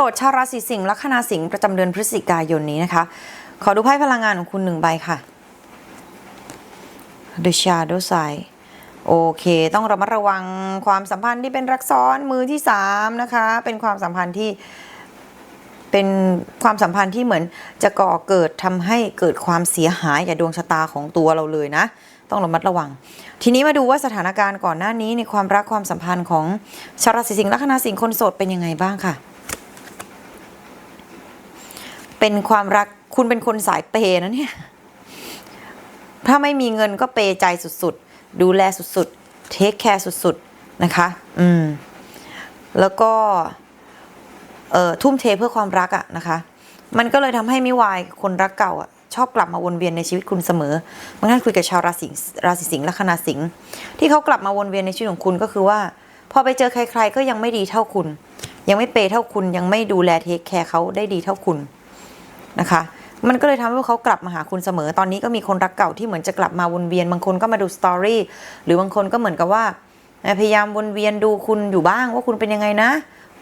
โสดชาวราศีสิงห์ลัคนาสิงห์ประจำเดือนพฤศจิกายนนี้นะคะ ขอดูไพ่พลังงานของคุณหนึ่งใบค่ะ The Shadow Side โอเค ต้องระมัดระวังความสัมพันธ์ที่เป็นรักซ้อนมือที่สามนะคะ เป็นความสัมพันธ์ที่เป็นความสัมพันธ์ที่เหมือนจะก่อเกิดทำให้เกิดความเสียหายแก่ดวงชะตาของตัวเราเลยนะ ต้องระมัดระวัง ทีนี้มาดูว่าสถานการณ์ก่อนหน้านี้ในความรักความสัมพันธ์ของชาวราศีสิงห์ลัคนาสิงห์คนโสดเป็นยังไงบ้างค่ะ เป็นความรักคุณเป็นคนสายเปย์นะเนี่ย ถ้าไม่มีเงินก็เปย์ใจสุดๆ ดูแลสุดๆ เทคแคร์สุดๆ นะคะ อืม แล้วก็ เอ่อ ทุ่มเทเพื่อความรักอะนะคะ มันก็เลยทำให้ม่วายคนรักเก่าอะชอบกลับมาวนเวียนในชีวิตคุณเสมอบางท่านคุยกับชาวราศีราศีสิงห์ลัคนาสิงห์ที่เขากลับมาวนเวียนในชีวิตของคุณก็คือว่า พอไปเจอใคร ๆ ก็ยังไม่ดีเท่าคุณ ยังไม่เปย์เท่าคุณยังไม่ดูแลเทคแคร์เขาได้ดีเท่าคุณ นะคะ มันก็เลยทำให้พวกเขากลับมาหาคุณเสมอ ตอนนี้ก็มีคนรักเก่าที่เหมือนจะกลับมาวนเวียน บางคนก็มาดูสตอรี่หรือบางคนก็เหมือนกับว่าพยายามวนเวียนดูคุณอยู่บ้างว่าคุณเป็นยังไงนะ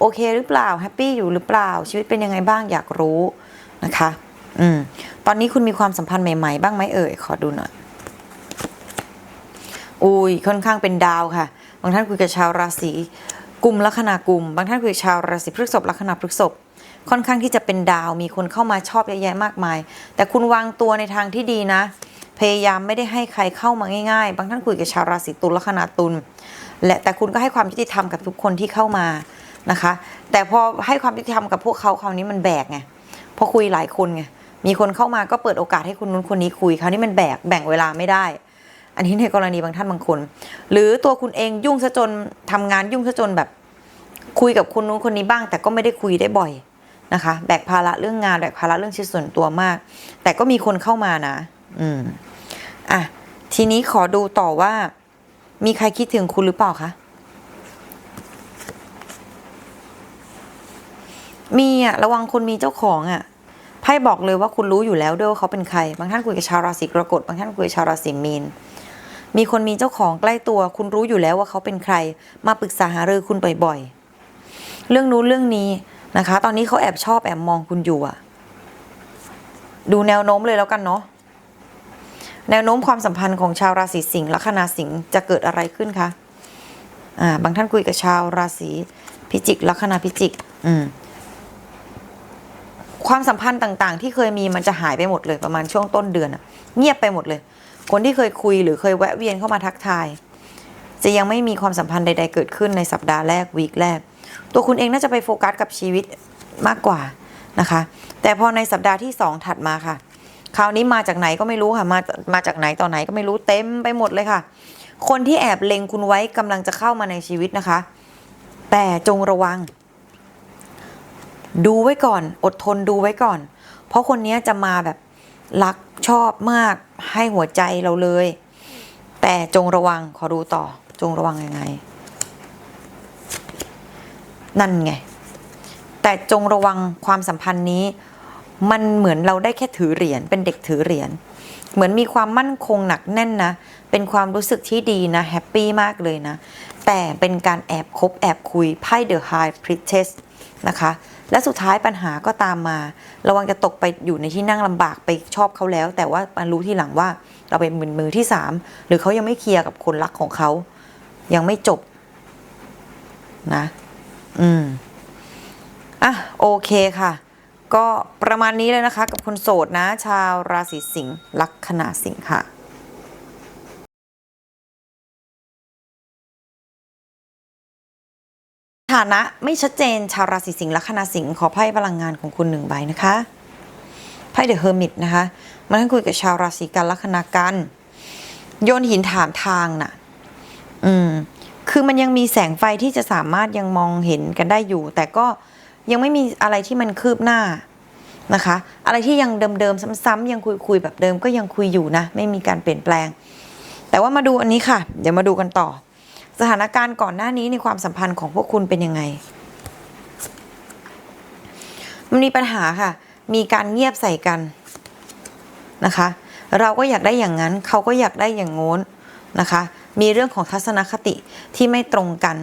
โอเคหรือเปล่าแฮปปี้อยู่หรือเปล่า ชีวิตเป็นยังไงบ้างอยากรู้นะคะ อืมตอนนี้คุณมีความสัมพันธ์ใหม่ ๆ บ้างไหมเอ่ยขอดูหน่อยอุ้ยค่อนข้างเป็นดาวค่ะ บางท่านคุยกับชาวราศีกุมลัคนากุม บางท่านคุยกับชาวราศีพฤษภลัคนาพฤษภ ค่อนข้างที่จะเป็นดาว มีคนเข้ามาชอบเยอะแยะมากมาย แต่คุณวางตัวในทางที่ดีนะ พยายามไม่ได้ให้ใครเข้ามาง่ายๆ บางท่านคุยกับชาวราศีตุลลัคนาตุลและแต่คุณก็ให้ความยุติธรรมกับทุกคนที่เข้ามานะคะ แต่พอให้ความยุติธรรมกับพวกเขาคราวนี้มันแบกไงพราะคุยหลายคนไงมีคนเข้ามาก็เปิดโอกาสให้คนนู้นคนนี้คุยคราวนี้มันแบกแบ่งเวลาไม่ได้ อันนี้ในกรณีบางท่านบางคน หรือตัวคุณเองยุ่งซะจนทำงานยุ่งซะจนแบบคุยกับคนนู้นคนนี้บ้าง แต่ก็ไม่ได้คุยได้บ่อย นะคะ แบกภาระเรื่องงานแบกภาระเรื่องชีวิตส่วนตัวมาก แต่ก็มีคนเข้ามานะ อืมอะทีนี้ขอดูต่อว่า มีใครคิดถึงคุณหรือเปล่าคะมีอะระวังคนมีเจ้าของอะไพ่บอกเลยว่าคุณรู้อยู่แล้วด้วยว่าเขาเป็นใคร บางท่านคุยกับชาวราศีกรกฎบางท่านคุยกับชาวราศีมีนมีคนมีเจ้าของใกล้ตัว คุณรู้อยู่แล้วว่าเขาเป็นใคร มาปรึกษาหารือคุณบ่อยๆ เรื่องนู้นเรื่องนี้ นะคะ ตอนนี้เขาแอบชอบแอบมองคุณอยู่อะดูแนวโน้มเลยแล้วกันเนาะแนวโน้มความสัมพันธ์ของชาวราศีสิงห์ลัคนาสิงห์จะเกิดอะไรขึ้นคะอ่าบางท่านคุยกับชาวราศีพิจิกลัคนาพิจิก อืมความสัมพันธ์ต่างๆ ที่เคยมีมันจะหายไปหมดเลยประมาณช่วงต้นเดือนอะเงียบไปหมดเลย คนที่เคยคุยหรือเคยแวะเวียนเข้ามาทักทาย จะยังไม่มีความสัมพันธ์ใด ๆ เกิดขึ้นในสัปดาห์แรกวีคแรก ตัวคุณเองน่าจะไปโฟกัสกับชีวิตมากกว่านะคะ แต่พอในสัปดาห์ที่สองถัดมาค่ะ คราวนี้มาจากไหนก็ไม่รู้ค่ะมามาจากไหนต่อไหนก็ไม่รู้เต็มไปหมดเลยค่ะ คนที่แอบเล็งคุณไว้กำลังจะเข้ามาในชีวิตนะคะ แต่จงระวัง ดูไว้ก่อน อดทนดูไว้ก่อน เพราะคนนี้จะมาแบบรักชอบมากให้หัวใจเราเลย แต่จงระวังขอดูต่อจงระวังยังไง นั่นไง แต่จงระวังความสัมพันธ์นี้ มันเหมือนเราได้แค่ถือเหรียญเป็นเด็กถือเหรียญเหมือนมีความมั่นคงหนักแน่นนะ เป็นความรู้สึกที่ดีนะแฮปปี้มากเลยนะ แต่เป็นการแอบคบแอบคุยไพ่เดอะไฮพริ t สนะคะ และสุดท้ายปัญหาก็ตามมา ระวังจะตกไปอยู่ในที่นั่งลำบากไปชอบเขาแล้ว แต่ว่ามารู้ทีหลังว่าเราเป็นมือมือที่สามหรือเขายังไม่เคลียร์กับคนรักของเขา ยังไม่จบนะ อืมอะโอเคค่ะ ก็ประมาณนี้เลยนะคะ กับคนโสดนะ ชาวราศีสิงห์ลัคนาสิงห์ค่ะฐานะไม่ชัดเจนชาวราศีสิงห์ลัคนาสิงห์ขอไพ่พลังงานของคุณหนึ่งใบนะคะไพ่เดอะเฮอร์มิตนะคะมาท่านคุยกับชาวราศีกันลัคนากัน โยนหินถามทางน่ะ อืม คือมันยังมีแสงไฟที่จะสามารถยังมองเห็นกันได้อยู่ แต่ก็ยังไม่มีอะไรที่มันคืบหน้านะคะ อะไรที่ยังเดิมๆซ้ำๆยังคุยๆแบบเดิมก็ยังคุยอยู่นะ ไม่มีการเปลี่ยนแปลง แต่ว่ามาดูอันนี้ค่ะ เดี๋ยวมาดูกันต่อ สถานการณ์ก่อนหน้านี้ในความสัมพันธ์ของพวกคุณเป็นยังไง มันมีปัญหาค่ะ มีการเงียบใส่กันนะคะ เราก็อยากได้อย่างนั้น เขาก็อยากได้อย่างโน้นนะคะ มีเรื่องของทัศนคติที่ไม่ตรงกัน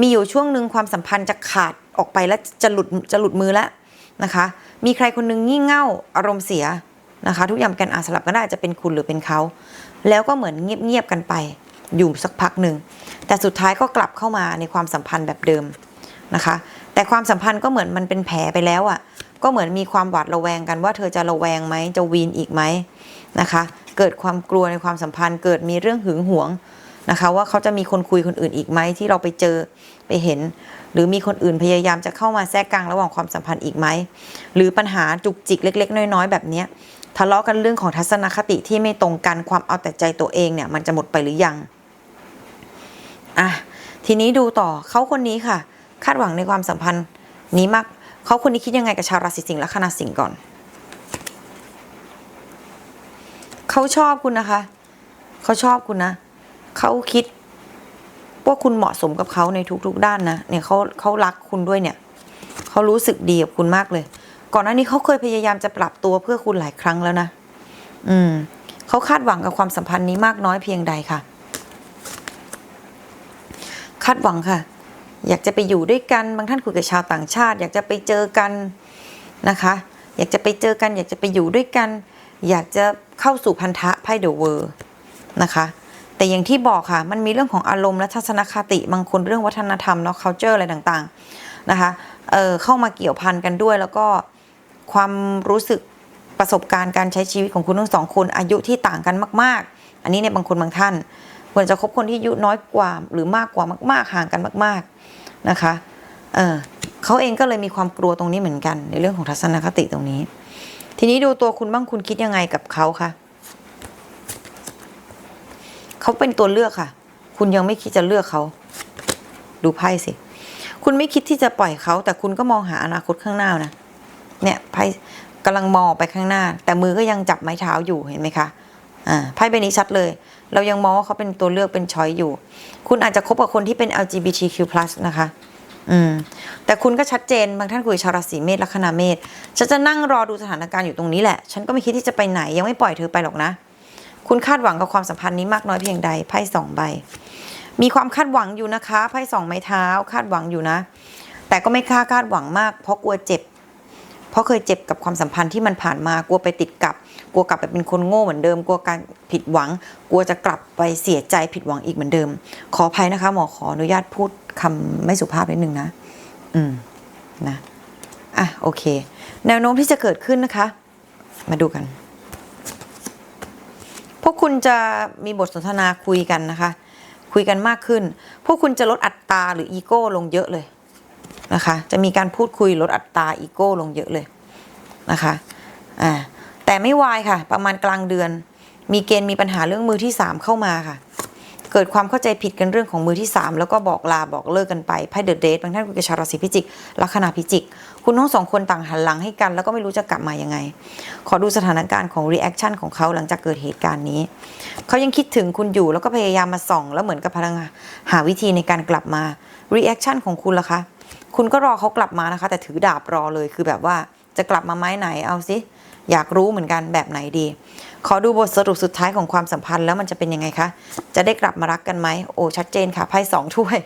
มีอยู่ช่วงหนึ่งความสัมพันธ์จะขาดออกไปและจะหลุดจะหลุดมือแล้วนะคะ มีใครคนหนึงงี่เง่าอารมณ์เสียนะคะ ทุกอย่างกันอาสลับกันได้จจะเป็นคุณหรือเป็นเขา แล้วก็เหมือนเงียบๆกันไป อยู่สักพักหนึ่ง แต่สุดท้ายก็กลับเข้ามาในความสัมพันธ์แบบเดิมนะคะ แต่ความสัมพันธ์ก็เหมือนมันเป็นแผลไปแล้วอะ่ะ ก็เหมือนมีความหวาดระแวงกันว่าเธอจะระแวงไหมจะวีนอีกไหมนะคะ เกิดความกลัวในความสัมพันธ์ เกิดมีเรื่องหึงหวง นะคะว่าเขาจะมีคนคุยคนอื่นอีกไหมที่เราไปเจอไปเห็น หรือมีคนอื่นพยายามจะเข้ามาแทรกกลางระหว่างความสัมพันธ์อีกไหมหรือปัญหาจุกจิกเล็ก ๆ น้อย ๆ แบบนี้ทะเลาะกันเรื่องของทัศนคติที่ไม่ตรงกันความเอาแต่ใจตัวเองเนี่ยมันจะหมดไปหรือยังอะทีนี้ดูต่อเขาคนนี้ค่ะ คาดหวังในความสัมพันธ์นี้มากเขาคนนี้คิดยังไงกับชาวราศีสิงห์และคณะสิงห์ก่อนเขาชอบคุณนะคะ เขาชอบคุณนะ เขาคิดว่าคุณเหมาะสมกับเขาในทุก ๆ ด้านนะเนี่ยเขาเขารักคุณด้วยเนี่ยเขารู้สึกดีกับคุณมากเลย ก่อนหน้านี้เขาเคยพยายามจะปรับตัวเพื่อคุณหลายครั้งแล้วนะอืมเขาคาดหวังกับความสัมพันธ์นี้มากน้อยเพียงใดค่ะ คาดหวังค่ะ อยากจะไปอยู่ด้วยกันบางท่านคุยกับชาวต่างชาติ อยากจะไปเจอกันนะคะ อยากจะไปเจอกัน อยากจะไปอยู่ด้วยกัน อยากจะเข้าสู่พันธะไพ่เดอะเวอร์นะคะ แต่อย่างที่บอกค่ะ มันมีเรื่องของอารมณ์และทัศนคติบางคนเรื่องวัฒนธรรมเนาะ culture อะไรต่างๆนะคะเออเข้ามาเกี่ยวพันกันด้วย แล้วก็ความรู้สึกประสบการณ์การใช้ชีวิตของคุณทั้งสองคนอายุที่ต่างกันมาก ๆ อันนี้ในบางคนบางท่าน ควรจะคบคนที่อายุน้อยกว่าหรือมากกว่ามาก ๆ ห่างกันมาก ๆนะคะเออเขาเองก็เลยมีความกลัวตรงนี้เหมือนกัน ในเรื่องของทัศนคติตรงนี้ ทีนี้ดูตัวคุณบ้างคุณคิดยังไงกับเขาคะ เขาเป็นตัวเลือกค่ะ คุณยังไม่คิดจะเลือกเขา ดูไพ่สิ คุณไม่คิดที่จะปล่อยเขา แต่คุณก็มองหาอนาคตข้างหน้านะ เนี่ยไพ่กำลังมองไปข้างหน้า แต่มือก็ยังจับไม้เท้าอยู่เห็นไหมคะอ่าไพ่ใบนี้ชัดเลย เรายังมองว่าเขาเป็นตัวเลือกเป็นช้อยอยู่ คุณอาจจะคบกับคนที่เป็น LGBTQ+ นะคะอืมแต่คุณก็ชัดเจนบางท่านคุยชาวราศีเมษลัคนาเมษฉันจะนั่งรอดูสถานการณ์อยู่ตรงนี้แหละ ฉันก็ไม่คิดที่จะไปไหนยังไม่ปล่อยเธอไปหรอกนะ คุณคาดหวังกับความสัมพันธ์นี้มากน้อยเพียงใดไพ่สองใบ มีความคาดหวังอยู่นะคะไพ่สองไม้เท้าคาดหวังอยู่นะ แต่ก็ไม่ค่าคาดหวังมาก เพราะกลัวเจ็บ เพราะเคยเจ็บกับความสัมพันธ์ที่มันผ่านมากลัวไปติดกับ กลัวกลับไปเป็นคนโง่เหมือนเดิม กลัวการผิดหวัง กลัวจะกลับไปเสียใจผิดหวังอีกเหมือนเดิม ขออภัยนะคะหมอขออนุญาตพูดคำไม่สุภาพนิดนึงนะ อืมนะอะโอเค แนวโน้มที่จะเกิดขึ้นนะคะ มาดูกัน วกคุณจะมีบทสนทนาคุยกันนะคะ คุยกันมากขึ้น พวกคุณจะลดอัตราหรืออีโก้ลงเยอะเลยนะคะ จะมีการพูดคุยลดอัตราอีโก้ลงเยอะเลยนะคะอ่าแต่ไม่วายค่ะ ประมาณกลางเดือน มีเกณฑ์มีปัญหาเรื่องมือที่สามเข้ามาค่ะ เกิดความเข้าใจผิดกันเรื่องของมือที่ 3 แล้วก็บอกลาบอกเลิกกันไปไพ่เดอะเดทบางท่านคุยกับชาวราศีพิจิกลัคนาพิจิก คุณทั้งสองคนต่างหันหลังให้กัน แล้วก็ไม่รู้จะกลับมายังไง ขอดูสถานการณ์ของรีแอคชั่นของเขาหลังจากเกิดเหตุการณ์นี้ เขายังคิดถึงคุณอยู่แล้วก็พยายามมาส่อง แล้วเหมือนกับพลังงานหาวิธีในการกลับมารีแอคชั่นของคุณล่ะคะ คุณก็รอเขากลับมานะคะ แต่ถือดาบรอเลยคือแบบว่าจะกลับมาไม้ไหนเอาสิอยากรู้เหมือนกันแบบไหนดี ขอดูบทสรุปสุดท้ายของความสัมพันธ์แล้วมันจะเป็นยังไงคะ จะได้กลับมารักกันไหม โอ้ ชัดเจนค่ะ ไพ่สองถ้วย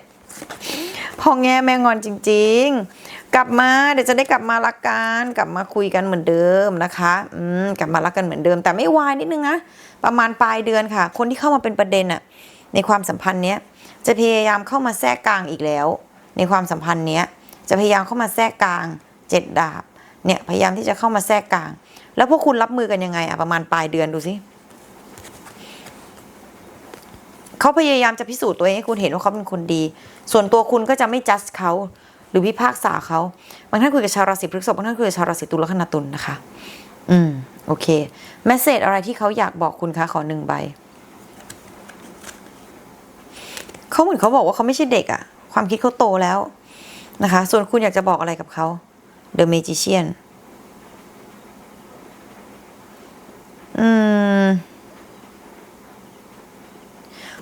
พอแง่แม่งอนจริง ๆ กลับมาเดี๋ยวจะได้กลับมารักกันกลับมาคุยกันเหมือนเดิมนะคะอืมกลับมารักกันเหมือนเดิม แต่ไม่วายนิดนึงนะประมาณปลายเดือนค่ะ คนที่เข้ามาเป็นประเด็นอะในความสัมพันธ์เนี้ยจะพยายามเข้ามาแทรกกลางอีกแล้ว ในความสัมพันธ์เนี้ยจะพยายามเข้ามาแทรกกลางเจ็ดดาบเนี่ยพยายามที่จะเข้ามาแทรกกลาง แล้วพวกคุณรับมือกันยังไงอะประมาณปลายเดือนดูสิเขาพยายามจะพิสูจน์ตัวเองให้คุณเห็นว่าเขาเป็นคนดี ส่วนตัวคุณก็จะไม่จัดเขา หรือพิพากษาเขาบางท่านคุยกับชาวราศีพฤษภบางท่านคุยกับชาวราศีตุลและคนาตุลนะคะ อืมโอเคแมสเซจอะไรที่เขาอยากบอกคุณคะขอหนึ่งใบเขาเหมือนเขาบอกว่าเขาไม่ใช่เด็กอะความคิดเขาโตแล้วนะคะ ส่วนคุณอยากจะบอกอะไรกับเขา The Magician อืม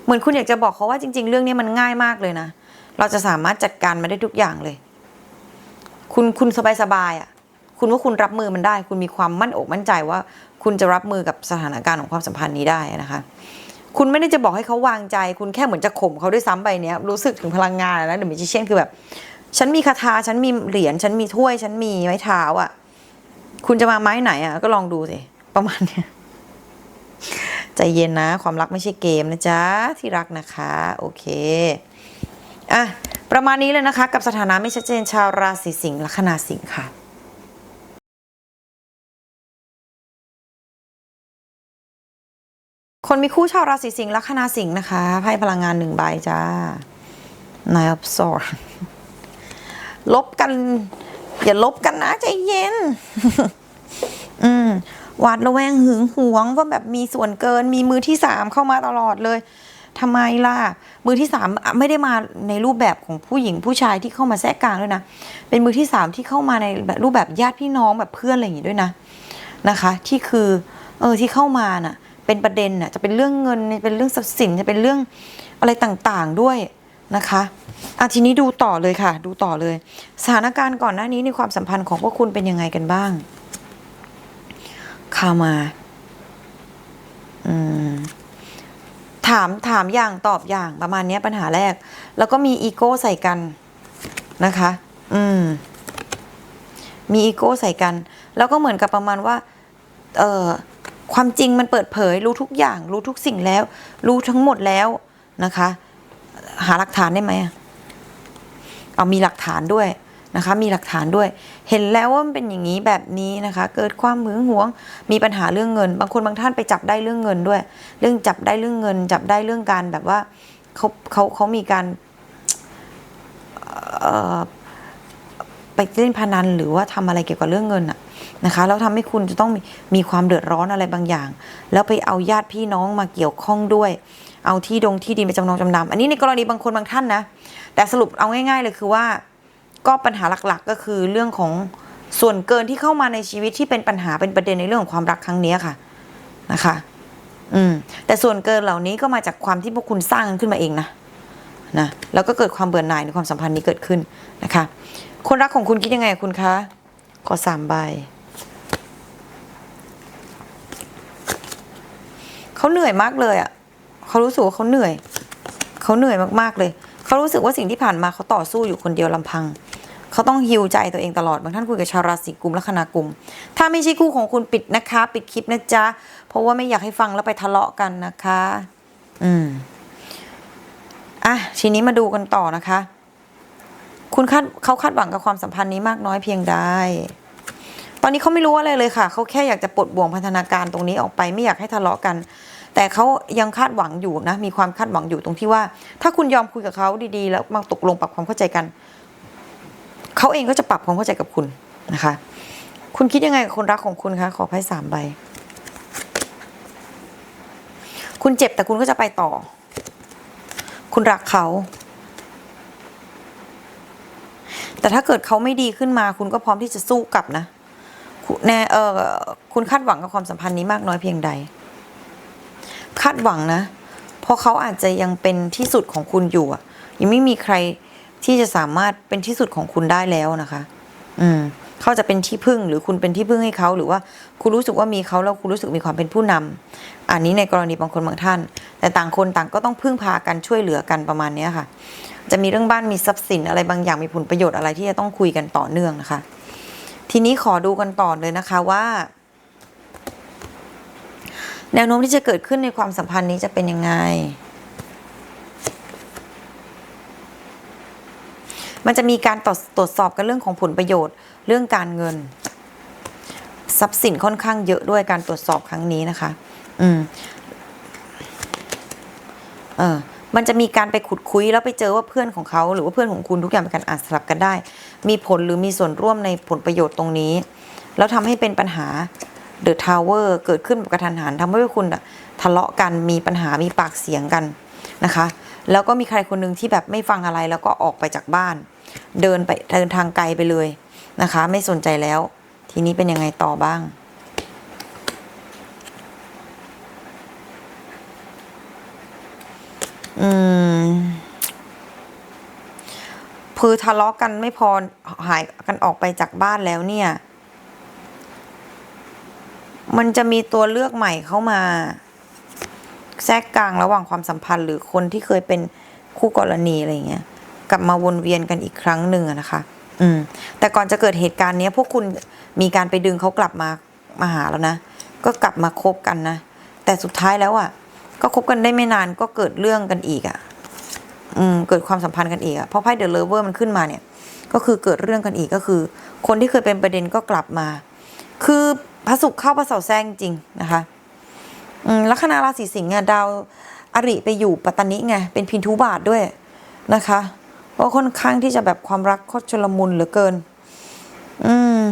เหมือนคุณอยากจะบอกเขาว่าจริง ๆ เรื่องนี้มันง่ายมากเลยนะ เราจะสามารถจัดการมันได้ทุกอย่างเลย คุณคุณสบายๆอะ คุณว่าคุณรับมือมันได้ คุณมีความมั่นอกมั่นใจว่า คุณจะรับมือกับสถานการณ์ของความสัมพันธ์นี้ได้นะคะ คุณไม่ได้จะบอกให้เขาวางใจ คุณแค่เหมือนจะข่มเขาด้วยซ้ำไปเนี้ยรู้สึกถึงพลังงานแล้วเดอะมิจิเชียนคือแบบ ฉันมีคาถาฉันมีเหรียญฉันมีถ้วย ฉันมีไม้เท้าอะ คุณจะมาไม้ไหนอะ ก็ลองดูสิประมาณเนี้ยใจเย็นนะ ความรักไม่ใช่เกมนะจ๊ะที่รักนะคะ โอเค อะประมาณนี้เลยนะคะ กับสถานะไม่ชัดเจนชาวราศีสิงห์ลัคนาสิงห์ค่ะคนมีคู่ชาวราศีสิงห์ลัคนาสิงห์นะคะไพ่พลังงานหนึ่งใบจ้านายอับซอร์ลบกัน อย่าลบกันนะใจเย็น อืมหวาดระแวงหึงหวงว่าแบบมีส่วนเกินมีมือที่สามเข้ามาตลอดเลย ทำไมล่ะมือที่สามไม่ได้มาในรูปแบบของผู้หญิงผู้ชายที่เข้ามาแทรกกลางด้วยนะ เป็นมือที่สามที่เข้ามาในแบบรูปแบบญาติพี่น้องแบบเพื่อนอะไรอย่างงี้ด้วยนะนะคะ ที่คือเออที่เข้ามาน่ะ เป็นประเด็นน่ะจะเป็นเรื่องเงินเป็นเรื่องทรัพย์สินจะเป็นเรื่องอะไรต่างๆด้วยนะคะอะทีนี้ดูต่อเลยค่ะ ดูต่อเลย สถานการณ์ก่อนหน้านี้ในความสัมพันธ์ของพวกคุณเป็นยังไงกันบ้างข่าวมา อืม ถามถามอย่างตอบอย่างประมาณนี้ปัญหาแรก แล้วก็มีอีโก้ใส่กันนะคะ อืม มีอีโก้ใส่กัน แล้วก็เหมือนกับประมาณว่า เอ่อความจริงมันเปิดเผย รู้ทุกอย่าง รู้ทุกสิ่งแล้ว รู้ทั้งหมดแล้วนะคะ หาหลักฐานได้ไหมเอามีหลักฐานด้วย นะคะ มีหลักฐานด้วย เห็นแล้วว่ามันเป็นอย่างนี้แบบนี้นะคะ เกิดความหึงหวง มีปัญหาเรื่องเงิน บางคนบางท่านไปจับได้เรื่องเงินด้วย เรื่องจับได้เรื่องเงิน จับได้เรื่องการแบบว่าเขาเขาเขามีการไปเล่นพนันหรือว่าทำอะไรเกี่ยวกับเรื่องเงินอะนะคะแล้วทำให้คุณจะต้องมีมีความเดือดร้อนอะไรบางอย่าง แล้วไปเอาญาติพี่น้องมาเกี่ยวข้องด้วย เอาที่ดงที่ดินไปจำนองจำนำอันนี้ในกรณีบางคนบางท่านนะ แต่สรุปเอาง่าย ๆ เลยคือว่า ก็ปัญหาหลักๆ ก็คือเรื่องของส่วนเกินที่เข้ามาในชีวิตที่เป็นปัญหาเป็นประเด็นในเรื่องของความรักครั้งนี้ค่ะนะคะ อืม แต่ส่วนเกินเหล่านี้ก็มาจากความที่พวกคุณสร้างขึ้นมาเองนะนะแล้วก็เกิดความเบื่อหน่ายในความสัมพันธ์นี้เกิดขึ้นนะคะ คนรักของคุณคิดยังไงคุณคะขอสามใบเขาเหนื่อยมากเลยอะ่ะเขารู้สึกว่าเขาเหนื่อย เขาเหนื่อยมากๆเลย เขารู้สึกว่าสิ่งที่ผ่านมาเขาต่อสู้อยู่คนเดียวลำพัง เขาต้องฮิวใจตัวเองตลอด บางท่านคุยกับชาวราศีกุมลัคนากุม ถ้าไม่ใช่คู่ของคุณปิดนะคะ ปิดคลิปนะจ๊ะ เพราะว่าไม่อยากให้ฟังแล้วไปทะเลาะกันนะคะ อืม อะ ทีนี้มาดูกันต่อนะคะ คุณคาดเขาคาดหวังกับความสัมพันธ์นี้มากน้อยเพียงใดตอนนี้เขาไม่รู้อะไรเลยค่ะ เขาแค่อยากจะปลดบ่วงพันธนาการตรงนี้ออกไปไม่อยากให้ทะเลาะกัน แต่เขายังคาดหวังอยู่นะ มีความคาดหวังอยู่ตรงที่ว่า ถ้าคุณยอมคุยกับเขาดีๆ แล้วมาตกลงปรับความเข้าใจกัน เขาเองก็จะปรับความเข้าใจกับคุณนะคะ คุณคิดยังไงกับคนรักของคุณคะขอไพ่สามใบคุณเจ็บแต่คุณก็จะไปต่อ คุณรักเขา แต่ถ้าเกิดเขาไม่ดีขึ้นมา คุณก็พร้อมที่จะสู้กลับนะแน่เออคุณคาดหวังกับความสัมพันธ์นี้มากน้อยเพียงใด คาดหวังนะ เพราะเขาอาจจะยังเป็นที่สุดของคุณอยู่อะยังไม่มีใคร ที่จะสามารถเป็นที่สุดของคุณได้แล้วนะคะ อืมเขาจะเป็นที่พึ่งหรือคุณเป็นที่พึ่งให้เขาหรือว่าคุณรู้สึกว่ามีเขาแล้วคุณรู้สึกมีความเป็นผู้นำอันนี้ในกรณีบางคนบางท่าน แต่ต่างคนต่างก็ต้องพึ่งพากันช่วยเหลือกันประมาณนี้ค่ะ จะมีเรื่องบ้านมีทรัพย์สินอะไรบางอย่างมีผลประโยชน์อะไรที่จะต้องคุยกันต่อเนื่องนะคะ ทีนี้ขอดูกันต่อเลยนะคะว่า แนวโน้มที่จะเกิดขึ้นในความสัมพันธ์นี้จะเป็นยังไง มันจะมีการตรวจสอบกันเรื่องของผลประโยชน์ เรื่องการเงิน ทรัพย์สินค่อนข้างเยอะด้วยการตรวจสอบครั้งนี้นะคะ อืม เออมันจะมีการไปขุดคุยแล้วไปเจอว่าเพื่อนของเขา หรือว่าเพื่อนของคุณทุกอย่างเป็นการอ่านสลับกันได้ มีผลหรือมีส่วนร่วมในผลประโยชน์ตรงนี้ แล้วทำให้เป็นปัญหาเดอะทาวเวอร์เกิดขึ้นแบบกระทันหันทำให้คุณทะเลาะกันมีปัญหามีปากเสียงกันนะคะ แล้วก็มีใครคนหนึ่งที่แบบไม่ฟังอะไรแล้วก็ออกไปจากบ้าน เดินไปเดินทางไกลไปเลยนะคะ ไม่สนใจแล้ว ทีนี้เป็นยังไงต่อบ้างอืมคือทะเลาะกันไม่พอหายกันออกไปจากบ้านแล้วเนี่ย มันจะมีตัวเลือกใหม่เข้ามา แทรกกลางระหว่างความสัมพันธ์ หรือคนที่เคยเป็นคู่กรณีอะไรเงี้ยกลับมาวนเวียนกันอีกครั้งหนึ่งนะคะ อืม แต่ก่อนจะเกิดเหตุการณ์เนี้ยพวกคุณมีการไปดึงเขากลับมามาหาแล้วนะ ก็กลับมาคบกันนะ แต่สุดท้ายแล้วอะ ก็คบกันได้ไม่นานก็เกิดเรื่องกันอีกอะ อืม เกิดความสัมพันธ์กันอีกอะเพราะไพ่เดอะเลเวอร์มันขึ้นมาเนี่ย ก็คือเกิดเรื่องกันอีกก็คือ คนที่เคยเป็นประเด็นก็กลับมา คือพระศุกร์เข้าพระเสาร์แซงจริงนะคะ ลัคนาราศีสิงห์อะดาวอริไปอยู่ปัตตานิไงเป็นพินทุบาทด้วยนะคะก็ค่อนข้างที่จะแบบความรักโคตรชลมุนเหลือเกิน อืม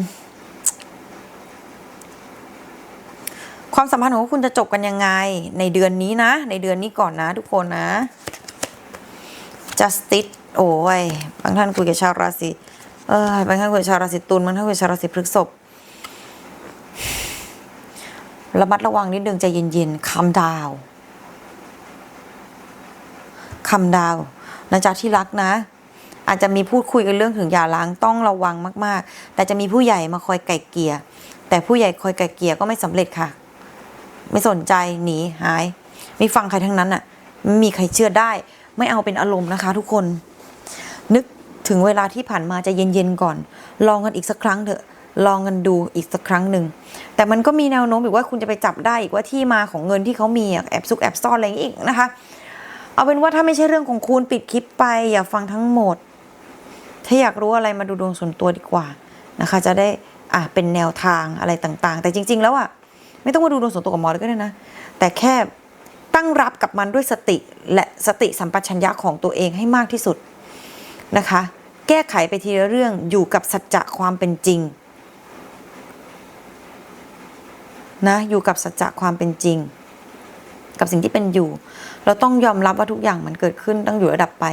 ความสัมพันธ์ของคุณจะจบกันยังไง ในเดือนนี้นะ ในเดือนนี้ก่อนนะทุกคนนะ justice โอ้ย บางท่านคุยกับชาวราศี เออบางท่านคุยกับชาวราศีตุล บางท่านคุยกับชาวราศีพฤษภ ระมัดระวังนิดนึงใจเย็นๆคำดาวคำดาวนะจ๊ะที่รักนะ อาจจะมีพูดคุยกันเรื่องถึงย่าร้างต้องระวังมากๆ แต่จะมีผู้ใหญ่มาคอยไก่เกลี่ยแต่ผู้ใหญ่คอยไก่เกลี่ยก็ไม่สำเร็จค่ะ ไม่สนใจหนีหายไม่ฟังใครทั้งนั้นอะไม่มีใครเชื่อได้ ไม่เอาเป็นอารมณ์นะคะ ทุกคน นึกถึงเวลาที่ผ่านมาจะเย็นๆก่อน ลองกันอีกสักครั้งเถอะ ลองกันดูอีกสักครั้งหนึ่ง แต่มันก็มีแนวโน้มอีกว่าคุณจะไปจับได้อีกว่าที่มาของเงินที่เขามีแอบซุกแอบซ่อนอะไรอย่างงี้อีกนะคะ เอาเป็นว่าถ้าไม่ใช่เรื่องของคุณปิดคลิปไป อย่าฟังทั้งหมด ถ้าอยากรู้อะไรมาดูดวงส่วนตัวดีกว่านะคะ จะได้อะเป็นแนวทางอะไรต่างๆ แต่จริง ๆ แล้วอะไม่ต้องมาดูดวงส่วนตัวกับหมอเลยก็ได้นะ แต่แค่ตั้งรับกับมันด้วยสติและสติสัมปชัญญะของตัวเองให้มากที่สุดนะคะ แก้ไขไปทีละเรื่องอยู่กับสัจจะความเป็นจริง นะอยู่กับสัจจะความเป็นจริง กับสิ่งที่เป็นอยู่ เราต้องยอมรับว่าทุกอย่างมันเกิดขึ้นต้องอยู่ระดับไป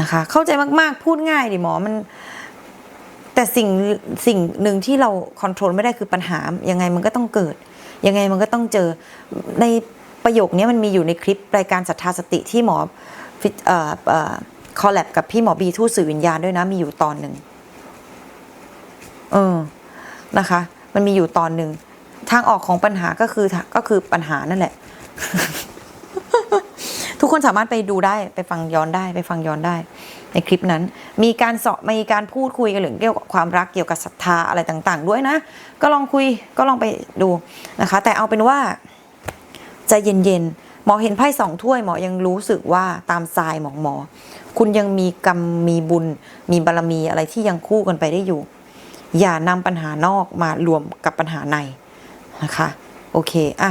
นะคะ เข้าใจมากๆพูดง่ายดิหมอมัน แต่สิ่งสิ่งหนึ่งที่เราควบคุมไม่ได้คือปัญหายังไงมันก็ต้องเกิด ยังไงมันก็ต้องเจอในประโยคนี้มันมีอยู่ในคลิปรายการศรัทธาสติที่หมอฟิตเอ่อเอ่อคอลแลบกับพี่หมอบีทูตสื่อวิญญาณด้วยนะ มีอยู่ตอนหนึ่งเออนะคะ มันมีอยู่ตอนหนึ่ง ทางออกของปัญหาก็คือก็คือปัญหานั่นแหละ ทุกคนสามารถไปดูได้ไปฟังย้อนได้ไปฟังย้อนได้ ในคลิปนั้น มีการสอบมีการพูดคุยกันเรื่องเกี่ยวกับความรักเกี่ยวกับศรัทธาอะไรต่าง ๆ ด้วยนะ ก็ลองคุยก็ลองไปดูนะคะ แต่เอาเป็นว่าใจเย็นๆหมอเห็นไพ่สองถ้วยหมอยังรู้สึกว่าตามทรายหมองหมอ คุณยังมีกรรมมีบุญ มีบารรมีอะไรที่ยังคู่กันไปได้อยู่ อย่านำปัญหานอกมารวมกับปัญหาใน นะคะ โอเค อะ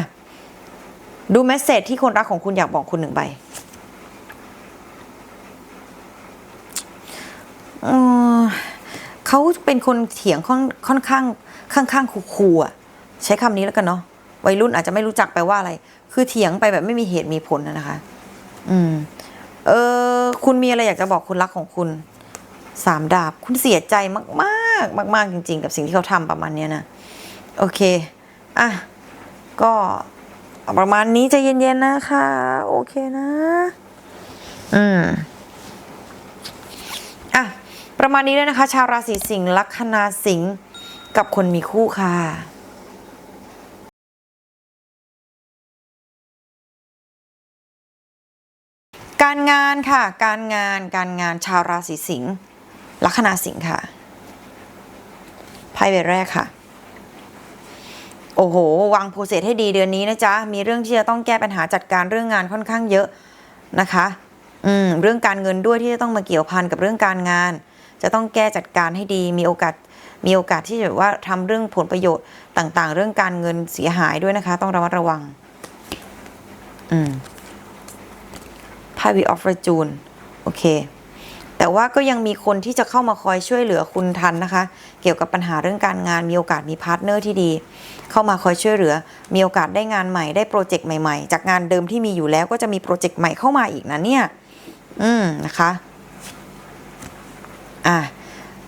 ดูเมสเซจที่คนรักของคุณอยากบอกคุณหนึ่งใบเขาเป็นคนเถียงค่อนค่อนข้างข้างข้างคูๆอะใช้คำนี้แล้วกันเนาะวัยรุ่นอาจจะไม่รู้จักไปว่าอะไร คือเถียงไปแบบไม่มีเหตุมีผลนะคะ อืม เออคุณมีอะไรอยากจะบอกคนรักของคุณสามดาบ คุณเสียใจมาก ๆ มาก ๆ จริง ๆ กับสิ่งที่เขาทำประมาณนี้นะ โอเค อะ ก็ประมาณนี้ใจเย็นๆนะคะ โอเคนะ อืมอะ ประมาณนี้เลยนะคะ ชาวราศีสิงห์ลัคนาสิงห์กับคนมีคู่ค่ะการงานค่ะ การงานการงานชาวราศีสิงห์ลัคนาสิงห์ค่ะไพ่ใบแรกค่ะ โอ้โห วางโปรเซสให้ดีเดือนนี้นะจ๊ะ มีเรื่องที่จะต้องแก้ปัญหาจัดการเรื่องงานค่อนข้างเยอะนะคะ อืม เรื่องการเงินด้วยที่จะต้องมาเกี่ยวพันกับเรื่องการงาน จะต้องแก้จัดการให้ดี มีโอกาส มีโอกาสที่จะว่าทำเรื่องผลประโยชน์ต่างๆ เรื่องการเงินเสียหายด้วยนะคะ ต้องระมัดระวัง อืมไพ่วีออฟ f จูน โอเค แต่ว่าก็ยังมีคนที่จะเข้ามาคอยช่วยเหลือคุณทันนะคะ เกี่ยวกับปัญหาเรื่องการงานมีโอกาสมีพาร์ทเนอร์ที่ดี เข้ามาคอยช่วยเหลือ มีโอกาสได้งานใหม่ได้โปรเจกต์ใหม่ๆ จากงานเดิมที่มีอยู่แล้วก็จะมีโปรเจกต์ใหม่เข้ามาอีกนะเนี่ย อืมนะคะอะ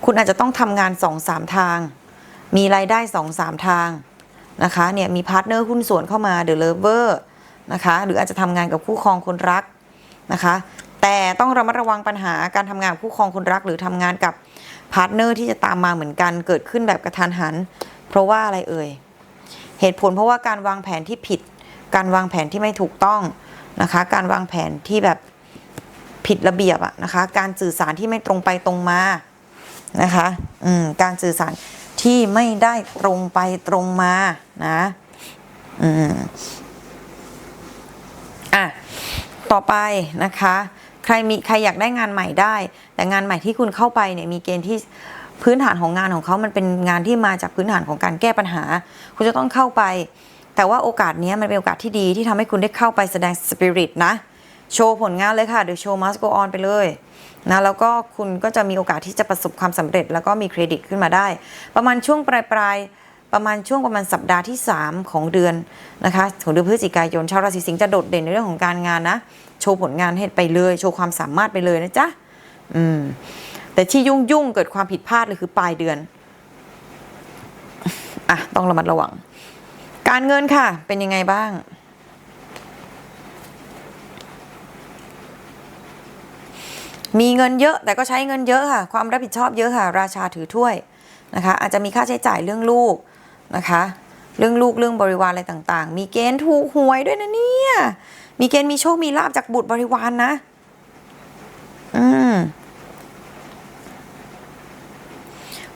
คุณอาจจะต้องทำงานสองสามทาง มีรายได้สองสามทางนะคะเนี่ยมีพาร์ทเนอร์หุ้นส่วนเข้ามาเดอะเลเวอร์นะคะหรืออาจจะทำงานกับคู่ครองคนรักนะคะ แต่ต้องระมัดระวังปัญหาการทำงานกับคู่ครองคนรักหรือทำงานกับพาร์ทเนอร์ที่จะตามมาเหมือนกันเกิดขึ้นแบบกระทันหัน เพราะว่าอะไรเอ่ย เหตุผลเพราะว่าการวางแผนที่ผิด การวางแผนที่ไม่ถูกต้องนะคะ การวางแผนที่แบบผิดระเบียบอะนะคะ การสื่อสารที่ไม่ตรงไปตรงมานะคะอืมการสื่อสารที่ไม่ได้ตรงไปตรงมานะอืมอะต่อไปนะคะ ใครมีใครอยากได้งานใหม่ได้ แต่งานใหม่ที่คุณเข้าไปเนี่ยมีเกณฑ์ที่พื้นฐานของงานของเขามันเป็นงานที่มาจากพื้นฐานของการแก้ปัญหา คุณจะต้องเข้าไป แต่ว่าโอกาสเนี้ยมันเป็นโอกาสที่ดีที่ทำให้คุณได้เข้าไปแสดงสปิริตนะโชว์ผลงานเลยค่ะเดี๋ยวโชว์ must go on ไปเลยนะแล้วก็คุณก็จะมีโอกาสที่จะประสบความสำเร็จ แล้วก็มีเครดิตขึ้นมาได้ ประมาณช่วงปลายปลาย ประมาณช่วงประมาณสัปดาห์ที่ 3 ของเดือนนะคะของเดือนพฤศจิกายนชาวราศีสิงห์จะโดดเด่นในเรื่องของการงานนะ โชว์ผลงานให้ไปเลย โชว์ความสามารถไปเลยนะจ๊ะอืมแต่ที่ยุ่งยุ่งเกิดความผิดพลาดเลยคือปลายเดือนอะต้องระมัดระวัง การเงินค่ะ เป็นยังไงบ้าง มีเงินเยอะแต่ก็ใช้เงินเยอะค่ะ ความรับผิดชอบเยอะค่ะ ราชาถือถ้วยนะคะ อาจจะมีค่าใช้จ่ายเรื่องลูก นะคะ เรื่องลูกเรื่องบริวารอะไรต่างๆ มีเกณฑ์ถูกหวยด้วยนะเนี่ย มีเกณฑ์มีโชคมีลาบจากบุตรบริวารนนะอืม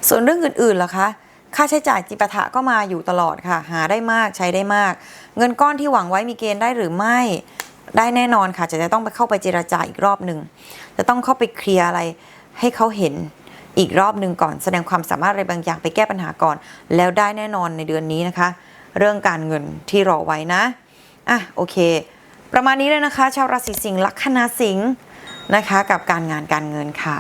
ส่วนเรื่องอื่นๆล่ะคะ ค่าใช้จ่ายจิปาถะก็มาอยู่ตลอดค่ะ หาได้มากใช้ได้มาก เงินก้อนที่หวังไว้มีเกณฑ์ได้หรือไม่ ได้แน่นอนค่ะ จะจะต้องไปเข้าไปเจราจาอีกรอบหนึ่ง จะต้องเข้าไปเคลียร์อะไรให้เขาเห็น อีกรอบหนึ่งก่อนแสดงความสามารถอะไรบางอย่างไปแก้ปัญหาก่อน แล้วได้แน่นอนในเดือนนี้นะคะ เรื่องการเงินที่รอไว้นะอะโอเค ประมาณนี้เลยนะคะ ชาวราศีสิงห์ลัคนาสิงห์นะคะ กับการงานการเงินค่ะ